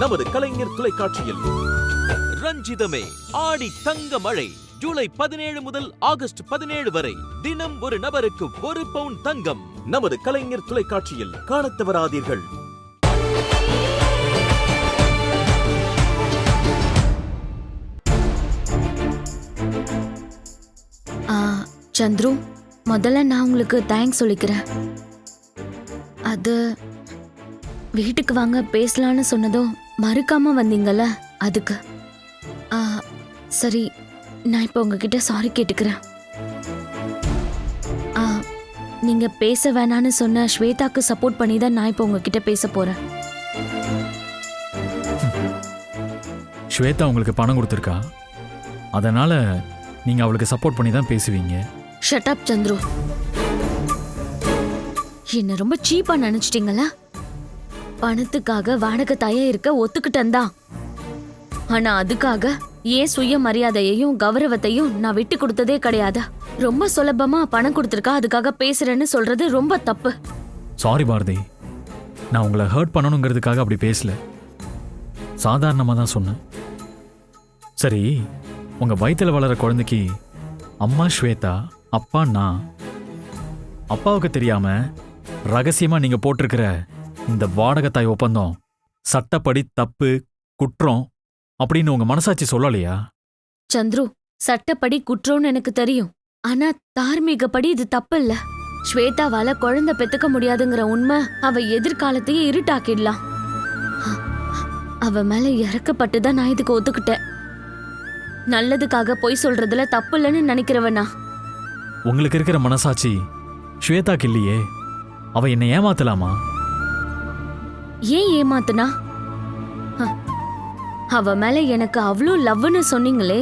நமது கலைஞர் தொலைக்காட்சியில். ரஞ்சிதமே ஆடி தங்க மழை ஜூலை பதினேழு முதல் ஆகஸ்ட் பதினேழு வரை தினம் ஒரு நபருக்கு ஒரு பவுன் தங்கம். நமது கலைஞர் தொலைக்காட்சியில் காணத்தவராதீர்கள் சந்துரு முதல்ல நான் உங்களுக்கு தேங்க்ஸ் சொல்லிக்கிறேன். அது வீட்டுக்கு வாங்க பேசலான்னு சொன்னதும் மறுக்காம வந்தீங்கல்ல? அதுக்கு. ஆ, சரி நான் இப்போ உங்ககிட்ட சாரி கேட்டுக்கிறேன். ஆ, நீங்க பேச வேணான்னு சொன்ன ஸ்வேதாக்கு சப்போர்ட் பண்ணி தான் நான் இப்போ உங்ககிட்ட பேச போறேன். ஸ்வேதா உங்களுக்கு பணம் கொடுத்துருக்கா? அதனால நீங்க அவளுக்கு சப்போர்ட் பண்ணி தான் பேசுவீங்க. Shut up Chandru. என்ன ரொம்ப சீப்பா நினைச்சிட்டீங்களா பணத்துக்காக வாடகை இருக்க ஒத்துக்கிட்டேன் தான். ஆனா அதுக்காக ஏன் சுய மரியாதையையும் கௌரவத்தையும் நான் விட்டு கொடுத்ததே கிடையாது. ரொம்ப சுலபமா பணம் கொடுத்துருக்கா அதுக்காக பேசுறேன்னு சொல்றது ரொம்ப தப்பு. சாரி பாரதி. நான் உங்களை ஹர்ட் பண்ணணுங்கிறதுக்காக அப்படி பேசல. சாதாரணமாக தான் சொன்னேன். சரி உங்க வயிற்றில் வளர குழந்தைக்கு அம்மா ஸ்வேதா அப்பா நான். அப்பாவுக்கு தெரியாம ரகசியமா நீங்க போட்டிருக்கிற இந்த வாடகத்தாய் ஒப்பந்தம் சட்டப்படி தப்பு குற்றம் அப்படின்னு உங்க மனசாட்சி சொல்லலையா? சந்துரு சட்டப்படி குற்றம்னு எனக்கு தெரியும். ஆனா தார்மீகப்படி இது தப்பு இல்ல ஸ்வேதாவால குழந்தை பெத்துக்க முடியாதுங்கிற உண்மை அவ எதிர்காலத்தையே இருட்டாக்கிடலாம். அவ மேல இறக்கப்பட்டு தான் நான் இதுக்கு ஒத்துக்கிட்டேன். நல்லதுக்காக பொய் சொல்றதுல தப்பு இல்லைன்னு நினைக்கிறவனா உங்களுக்கு இருக்கிற மனசாட்சி ஸ்வேதாக்கு இல்லையே? அவ என்னை ஏமாத்தலாமா? ஏன் ஏமாத்துனா? அவ மேல எனக்கு அவ்வளோ லவ்னு சொன்னீங்களே.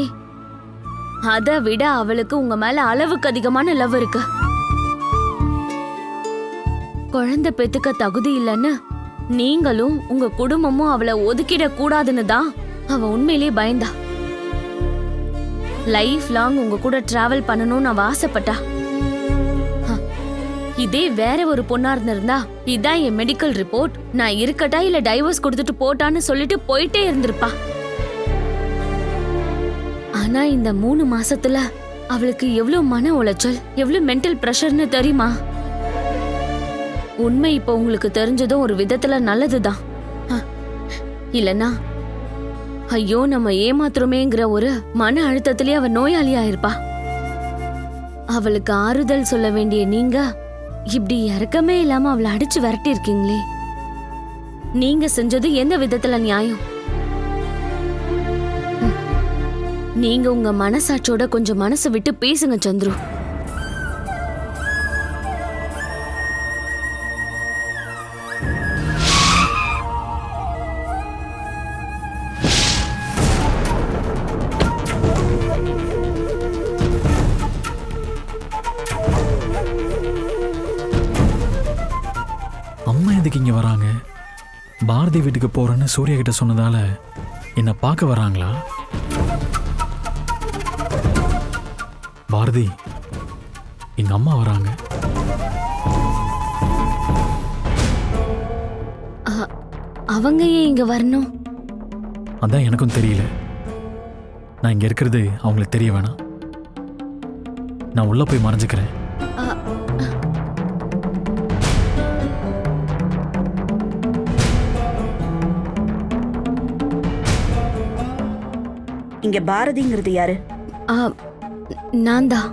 அதை விட அவளுக்கு உங்க மேல அளவுக்கு அதிகமான லவ் இருக்கு. குழந்தை பெத்துக்க தகுதி இல்லைன்னு நீங்களும் உங்க குடும்பமும் அவளை ஒதுக்கிட கூடாதுன்னு தான் அவ உண்மையிலே பயந்தா. லைஃப் லாங் உங்க கூட டிராவல் பண்ணணும்னு அவ ஆசைப்பட்டா. இதே வேற ஒரு பொண்ணா இருந்திருந்தா இதான் என் மெடிக்கல் ரிப்போர்ட் நான் இருக்கட்டா இல்ல டைவர்ஸ் கொடுத்துட்டு போட்டான்னு சொல்லிட்டு போயிட்டே இருந்திருப்பா. ஆனா இந்த மூணு மாசத்துல அவளுக்கு எவ்வளவு மன உளைச்சல் எவ்வளவு மென்டல் பிரஷர்னு தெரியுமா? உண்மை இப்போ உங்களுக்கு தெரிஞ்சதும் ஒரு விதத்துல நல்லதுதான். இல்லனா ஐயோ நம்ம ஏமாத்துறோமேங்கிற ஒரு மன அழுத்தத்திலே அவ நோயாளியா இருப்பா அவளுக்கு ஆறுதல் சொல்ல வேண்டிய நீங்க இப்படி இறக்கமே இல்லாம அவளை அடிச்சு விரட்டி இருக்கீங்களே நீங்க செஞ்சது எந்த விதத்துல நியாயம்? நீங்க உங்க மனசாட்சியோட கொஞ்சம் மனசை விட்டு பேசுங்க சந்துரு. எதுக்கு இங்க வராங்க. பாரதி வீட்டுக்கு போறேன்னு சூர்யா கிட்ட சொன்னதால என்ன பார்க்க வராங்களா? பாரதி எங்க அம்மா வராங்க. அவங்க ஏன் இங்க வரணும்? அதான் எனக்கும் தெரியல. நான் இங்க இருக்கிறது அவங்களுக்கு தெரிய வேணாம். நான் உள்ள போய் மறைஞ்சுக்கிறேன். இங்க பாரதிங்கிறது யாரு? நான் தான்.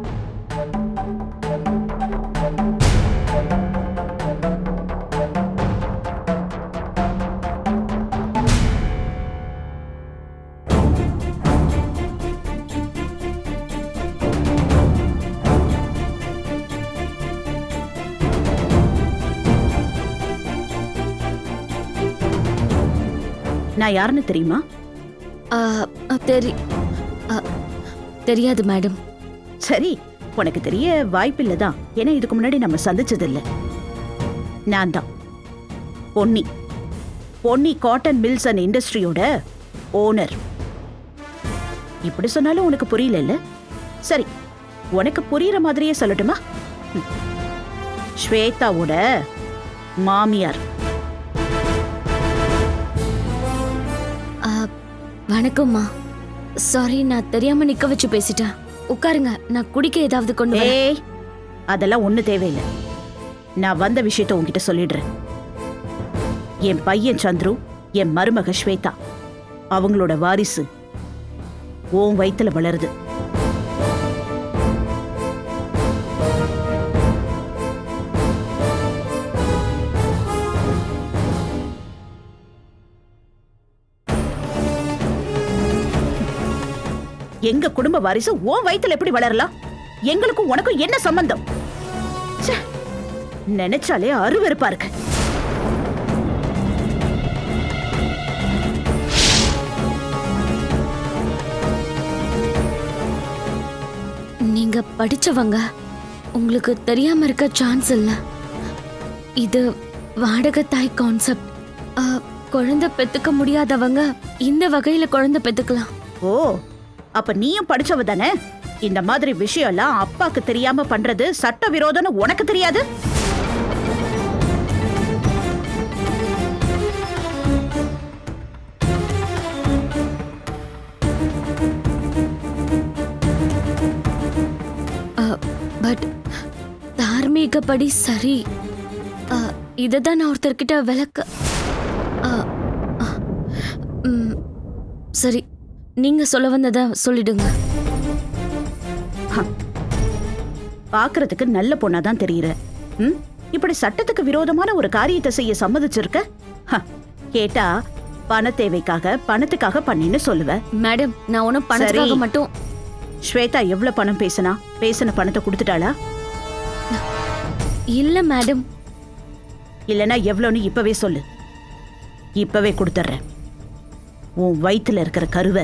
நான் யாருன்னு தெரியுமா? தெரி தெரியாது மேடம். சரி உனக்கு தெரிய வாய்ப்பில்லை தான். ஏன்னா இதுக்கு முன்னாடி நம்ம சந்திச்சதில்ல. நான் தான். Ponni. Ponni cotton mills and இண்டஸ்ட்ரியோட owner. இப்படி சொன்னாலும் உனக்கு புரியல சரி உனக்கு புரியுற மாதிரியே சொல்லட்டுமா. ஸ்வேதாவோட மாமியார். வணக்கம்மா. சாரி நான் தெரியாம நிக்க வச்சு பேசிட்டேன். உட்காருங்க நான் குடிக்க ஏதாவது கொண்டு வரேன். ஏய் அதெல்லாம் ஒண்ணு தேவையில்லை. நான் வந்த விஷயத்த உன்கிட்ட சொல்லிடுறேன். என் பையன் சந்துரு என் மருமக ஸ்வேதா அவங்களோட வாரிசு உன் வயித்துல வளருது. எங்க குடும்ப வாரிசு உன் வயித்துல எப்படி வளரலாம்? எங்களுக்கும் உனக்கும் என்ன சம்பந்தம்? ச்சே, நினைச்சாலே அருவருப்பா இருக்கு. நீங்க படிச்சவங்க உங்களுக்கு தெரியாம இருக்க சான்ஸ் இல்ல. இது வாடகை தாய் கான்செப்ட் குழந்தை பெத்துக்க முடியாதவங்க இந்த வகையில குழந்தை பெத்துக்கலாம். ஓ அப்ப நீயும் படிச்சவ தானே? இந்த மாதிரி விஷயம் எல்லாம் அப்பாக்கு தெரியாம பண்றது சட்ட விரோதம்னு உனக்கு தெரியாது? பட் தார்மீகப்படி சரி. இதை தான் நான் ஒருத்தர்கிட்ட விளக்க ம், சரி. நீங்க சொல்ல வந்ததை சொல்லிடுங்க. பாக்குறதுக்கு நல்ல பொண்ணா தான் தெரியுற. ம்? இப்படி சட்டத்துக்கு விரோதமான ஒரு காரியத்தை செய்ய சம்மதிச்சிருக்க? கேட்டா பண தேவைக்காக பணத்துக்காக பண்ணின்னு சொல்லுவ. மேடம் நான் ஒன்றும் பணத்துக்காக. மட்டும் ஸ்வேதா எவ்வளவு பணம் பேசினா? பேசின பணத்தை கொடுத்துட்டாளா? இல்ல மேடம். இல்லனா எவ்வளோன்னு இப்பவே சொல்லு. இப்பவே கொடுத்துட்றேன். உன் வயித்துல இருக்கிற கருவை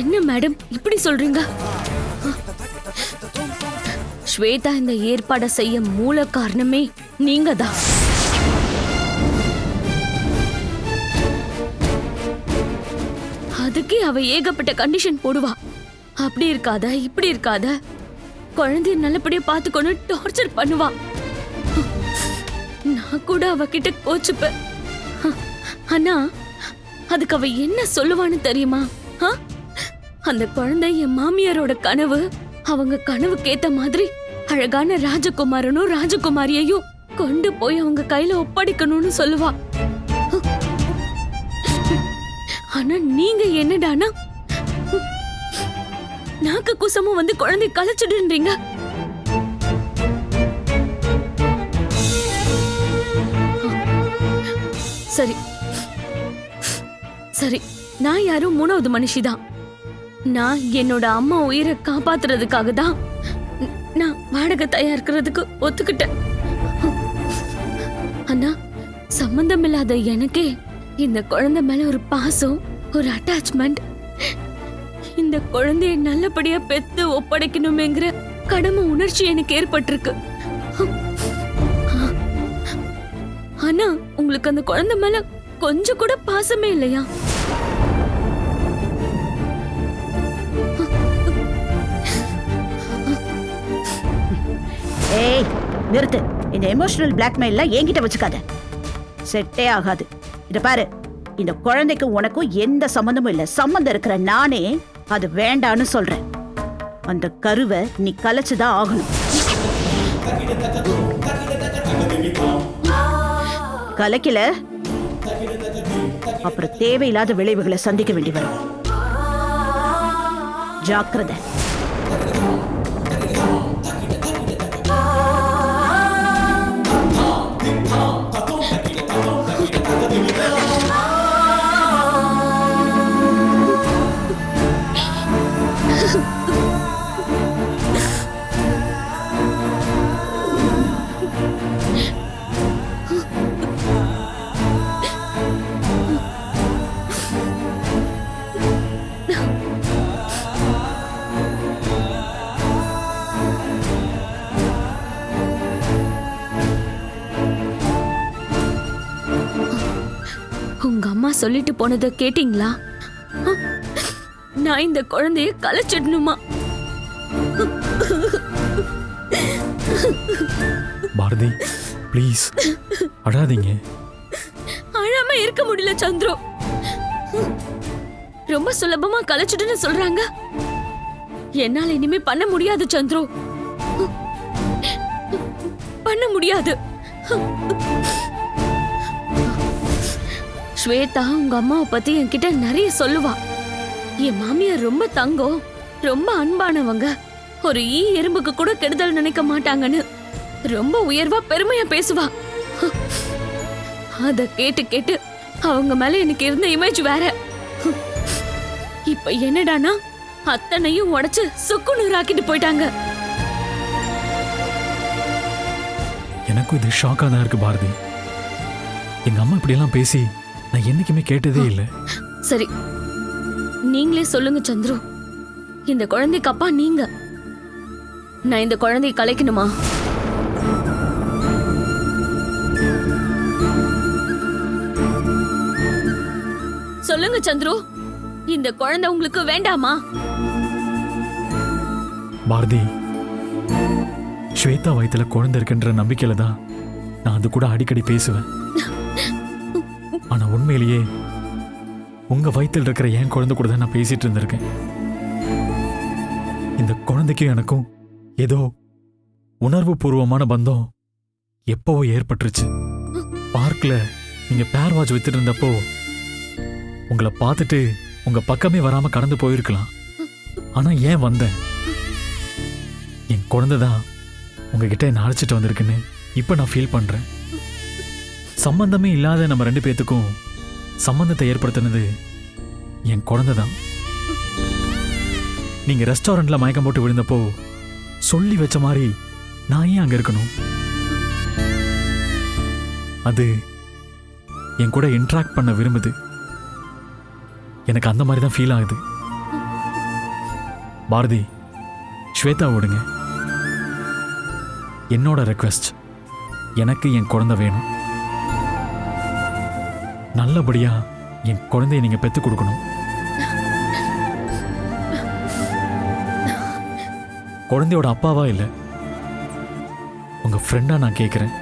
என்ன மேடம் இப்படி சொல்றீங்க? ஸ்வேதா இந்த ஏற்பாடை செய்ய மூல காரணமே நீங்க தான் அதுக்கே அவ ஏகப்பட்ட கண்டிஷன் போடுவா. அப்படி இருக்காத இப்படி இருக்காத. குழந்தைய நல்லபடியா பார்த்துக்கொண்டு டார்ச்சர் பண்ணுவா. நான் கூட அவகிட்ட கோச்சுப்பேன். ஆனா அதுக்கு அவ என்ன சொல்லுவான்னு தெரியுமா? அந்த குழந்தை என் மாமியாரோட கனவு. அவங்க கனவுக்கு ஏத்த மாதிரி அழகான ராஜகுமாரனும் ராஜகுமாரியையும் கொண்டு போய் அவங்க கையில ஒப்படைக்கணும்னு சொல்லுவா. ஆனா நீங்க என்னடானா? நாக்கு குசமும் வந்து குழந்தை கலைச்சிடுன்றீங்க சரி. சரி நான் யாரும் மூணாவது மனுஷிதான் நான் என்னோட அம்மா உயிரை காப்பாத்துறதுக்காக தான் நான் வாடகை தயாரிக்கிறதுக்கு ஒத்துக்கிட்டேன். ஆனா சம்பந்தம் இல்லாத எனக்கே இந்த குழந்தை மேல ஒரு பாசம் ஒரு அட்டாச்மெண்ட் இந்த குழந்தைய நல்லபடியா பெத்து ஒப்படைக்கணுமேங்கிற கடமை உணர்ச்சி எனக்கு ஏற்பட்டிருக்கு. ஆனா உங்களுக்கு அந்த குழந்தை மேல கொஞ்சம் கூட பாசமே இல்லையா? ஏய் நிறுத்து. இந்த எமோஷனல் பிளாக்மெயில்லாம் என்கிட்ட வச்சுக்காத. செட்டே ஆகாது. இத பாரு. இந்த குழந்தைக்கு உனக்கும் எந்த சம்மந்தமும் இல்ல. சம்மந்தம் இருக்கிற நானே அது வேண்டான்னு சொல்றேன். அந்த கருவை நீ கலைச்சுதான் ஆகணும். கலைக்கல? அப்புறம் தேவையில்லாத விளைவுகளை சந்திக்க வேண்டி வரும். ஜாக்கிரதை. சொல்லிட்டு போனதை கேட்டீங்களா? நான் இந்த குழந்தைய கலைச்சிடணுமா? பாரதி ப்ளீஸ் அழாதீங்க. அழாம இருக்க முடியல சந்துரு. ரொம்ப சுலபமா கலைச்சிடுன்னு சொல்றாங்க. என்னால இனிமே பண்ண முடியாது சந்துரு. பண்ண முடியாது. ஸ்வேதா உங்க அம்மாவை பத்தி என்கிட்ட நிறைய சொல்லுவா. என் மாமியார் ரொம்ப தங்கம் ரொம்ப அன்பானவங்க. ஒரு ஈ எறும்புக்கு கூட கெடுதல் நினைக்க மாட்டாங்கன்னு ரொம்ப உயர்வா பெருமையா பேசுவா. அத கேட்டு கேட்டு அவங்க மேல எனக்கு இருந்த இமேஜ் வேற. இப்ப என்னடானா அத்தனையும் உடைச்சு சுக்கு நூறாக்கிட்டு போயிட்டாங்க. எனக்கும் இது ஷாக்காக தான் இருக்கு பாரதி. எங்க அம்மா இப்படியெல்லாம் பேசி நான் என்னைக்குமே கேட்டதே இல்லை. சரி. நீங்களே சொல்லுங்க சந்துரு. இந்த குழந்தைக்கு அப்பா நீங்க. நான் இந்த குழந்தையை கலைக்கணுமா? சொல்லுங்க சந்துரு. இந்த குழந்தை உங்களுக்கு வேண்டாமா? பாரதி ஸ்வேதா வயித்துல குழந்தை இருக்குன்ற நம்பிக்கையில தான் நான் அது கூட அடிக்கடி பேசுவேன். ஆனா உண்மையிலேயே உங்க வயிற்றில் இருக்கிற என் குழந்தை கூட தான் நான் பேசிட்டு இருந்திருக்கேன். இந்த குழந்தைக்கும் எனக்கும் ஏதோ உணர்வு பூர்வமான பந்தம் எப்போவோ ஏற்பட்டுருச்சு. பார்க்கில் நீங்க பேர் வாட்ச் வித்துட்டு இருந்தப்போ உங்களை பார்த்துட்டு உங்க பக்கமே வராம கடந்து போயிருக்கலாம். ஆனா ஏன் வந்தேன்? என் குழந்தை தான் உங்ககிட்ட என்ன அழைச்சிட்டு வந்திருக்குன்னு இப்போ நான் ஃபீல் பண்றேன். சம்பந்தமே இல்லாத நம்ம ரெண்டு பேத்துக்கும் சம்பந்தத்தை ஏற்படுத்தினது என் குழந்தை தான் நீங்க ரெஸ்டாரண்ட்ல மயக்கம் போட்டு விழுந்தப்போ சொல்லி வச்ச மாதிரி நான் ஏன் அங்க இருக்கணும்? அது என் கூட இன்ட்ராக்ட் பண்ண விரும்புது. எனக்கு அந்த மாதிரி தான் ஃபீல் ஆகுது. பாரதி ஸ்வேதா ஓடுங்க. என்னோட ரெக்வெஸ்ட் எனக்கு என் குழந்தை வேணும். நல்லபடியா என் குழந்தைய நீங்க பெத்து கொடுக்கணும். குழந்தையோட அப்பாவா இல்ல? உங்க ஃப்ரெண்டா நான் கேட்குறேன்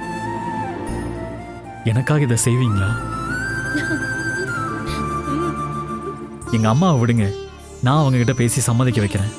எனக்காக இதை செய்வீங்களா? எங்க அம்மாவை விடுங்க. நான் அவங்க கிட்ட பேசி சம்மதிக்க வைக்கிறேன்.